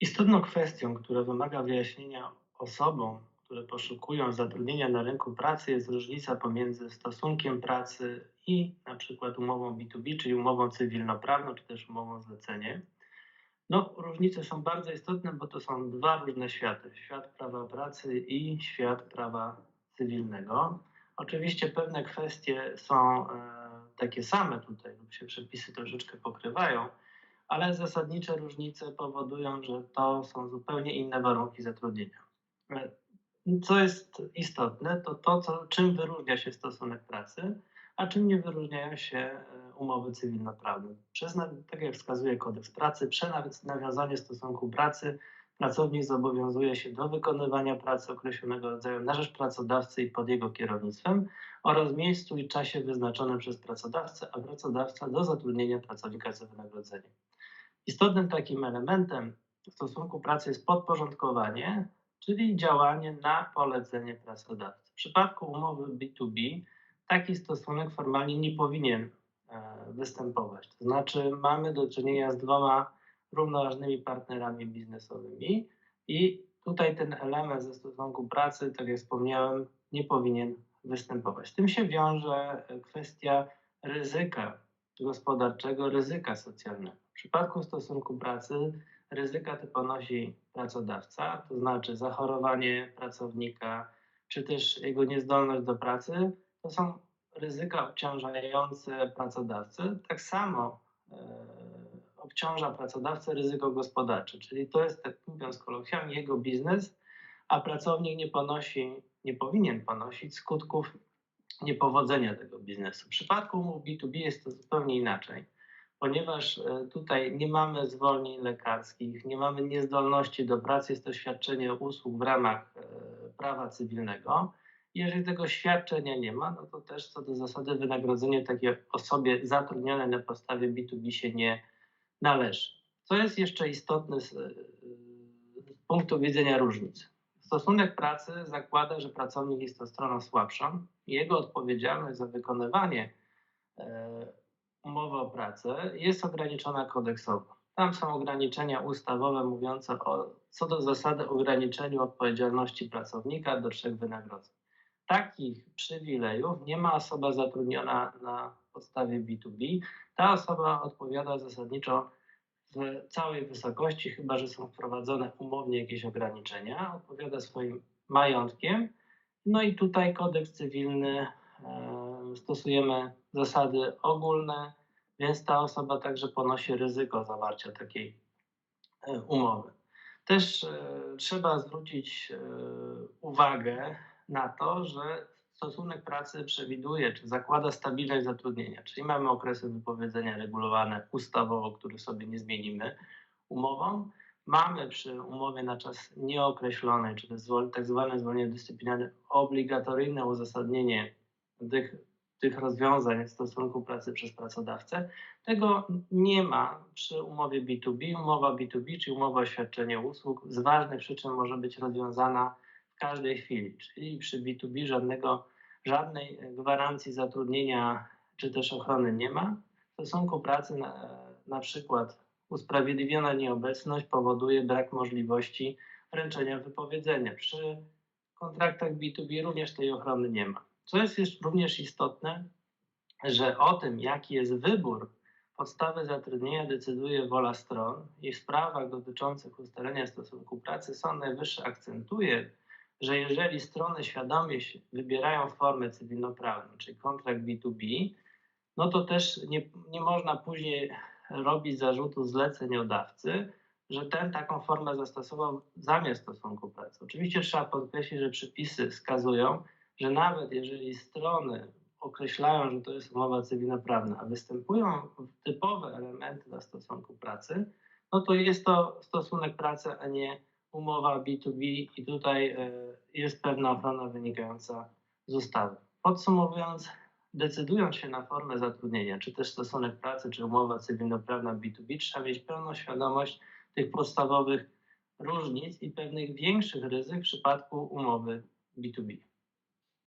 Istotną kwestią, która wymaga wyjaśnienia osobom, które poszukują zatrudnienia na rynku pracy, jest różnica pomiędzy stosunkiem pracy i na przykład umową B2B, czyli umową cywilnoprawną, czy też umową zlecenie. No, różnice są bardzo istotne, bo to są dwa różne światy: świat prawa pracy i świat prawa cywilnego. Oczywiście pewne kwestie są e, takie same tutaj, lub się przepisy troszeczkę pokrywają, ale zasadnicze różnice powodują, że to są zupełnie inne warunki zatrudnienia. E, Co jest istotne, to to, co, czym wyróżnia się stosunek pracy, a czym nie wyróżniają się e, umowy cywilnoprawne. Przez, tak jak wskazuje kodeks pracy, przez nawiązanie stosunku pracy pracownik zobowiązuje się do wykonywania pracy określonego rodzaju na rzecz pracodawcy i pod jego kierownictwem oraz miejscu i czasie wyznaczonym przez pracodawcę, a pracodawca do zatrudnienia pracownika za wynagrodzenie. Istotnym takim elementem stosunku pracy jest podporządkowanie, czyli działanie na polecenie pracodawcy. W przypadku umowy B2B taki stosunek formalnie nie powinien e, występować. To znaczy, mamy do czynienia z dwoma równoważnymi partnerami biznesowymi i tutaj ten element ze stosunku pracy, tak jak wspomniałem, nie powinien występować. Z tym się wiąże kwestia ryzyka gospodarczego, ryzyka socjalnego. W przypadku stosunku pracy ryzyka te ponosi pracodawca, to znaczy zachorowanie pracownika, czy też jego niezdolność do pracy, to są ryzyka obciążające pracodawcę. Tak samo e, obciąża pracodawcę ryzyko gospodarcze, czyli to jest, tak mówiąc kolokwialnie, jego biznes, a pracownik nie ponosi, nie powinien ponosić skutków niepowodzenia tego biznesu. W przypadku umów B2B jest to zupełnie inaczej, ponieważ e, tutaj nie mamy zwolnień lekarskich, nie mamy niezdolności do pracy, jest to świadczenie usług w ramach e, prawa cywilnego. Jeżeli tego świadczenia nie ma, no to też co do zasady wynagrodzenie takiej osobie zatrudnionej na podstawie B2B się nie należy. Co jest jeszcze istotne z, z punktu widzenia różnic? Stosunek pracy zakłada, że pracownik jest to stroną słabszą i jego odpowiedzialność za wykonywanie e, umowy o pracę jest ograniczona kodeksowo. Tam są ograniczenia ustawowe mówiące o co do zasady ograniczeniu odpowiedzialności pracownika do trzech wynagrodzeń. Takich przywilejów nie ma osoba zatrudniona na podstawie B2B. Ta osoba odpowiada zasadniczo w całej wysokości, chyba że są wprowadzone umownie jakieś ograniczenia, odpowiada swoim majątkiem. No i tutaj kodeks cywilny e, stosujemy zasady ogólne, więc ta osoba także ponosi ryzyko zawarcia takiej e, umowy. Też e, trzeba zwrócić uwagę na to, że stosunek pracy przewiduje czy zakłada stabilność zatrudnienia, czyli mamy okresy wypowiedzenia regulowane ustawowo, które sobie nie zmienimy umową. Mamy przy umowie na czas nieokreślony, czy zwol- tak zwane zwolnienie dyscyplinarne, obligatoryjne uzasadnienie tych, tych rozwiązań w stosunku pracy przez pracodawcę. Tego nie ma przy umowie B2B. Umowa B2B, czyli umowa o świadczenie usług, z ważnych przyczyn może być rozwiązana w każdej chwili, czyli przy B2B żadnego, żadnej gwarancji zatrudnienia czy też ochrony nie ma. W stosunku pracy na, na przykład usprawiedliwiona nieobecność powoduje brak możliwości wręczenia wypowiedzenia. Przy kontraktach B2B również tej ochrony nie ma. Co jest jeszcze również istotne, że o tym, jaki jest wybór podstawy zatrudnienia, decyduje wola stron i w sprawach dotyczących ustalenia stosunku pracy Sąd Najwyższy akcentuje, że jeżeli strony świadomie wybierają formę cywilnoprawną, czyli kontrakt B2B, no to też nie, nie można później robić zarzutu zleceniodawcy, że ten taką formę zastosował zamiast stosunku pracy. Oczywiście trzeba podkreślić, że przepisy wskazują, że nawet jeżeli strony określają, że to jest umowa cywilnoprawna, a występują typowe elementy dla stosunku pracy, no to jest to stosunek pracy, a nie umowa B2B i tutaj e, jest pewna ochrona wynikająca z ustawy. Podsumowując, decydując się na formę zatrudnienia, czy też stosunek pracy, czy umowa cywilnoprawna B2B, trzeba mieć pełną świadomość tych podstawowych różnic i pewnych większych ryzyk w przypadku umowy B2B.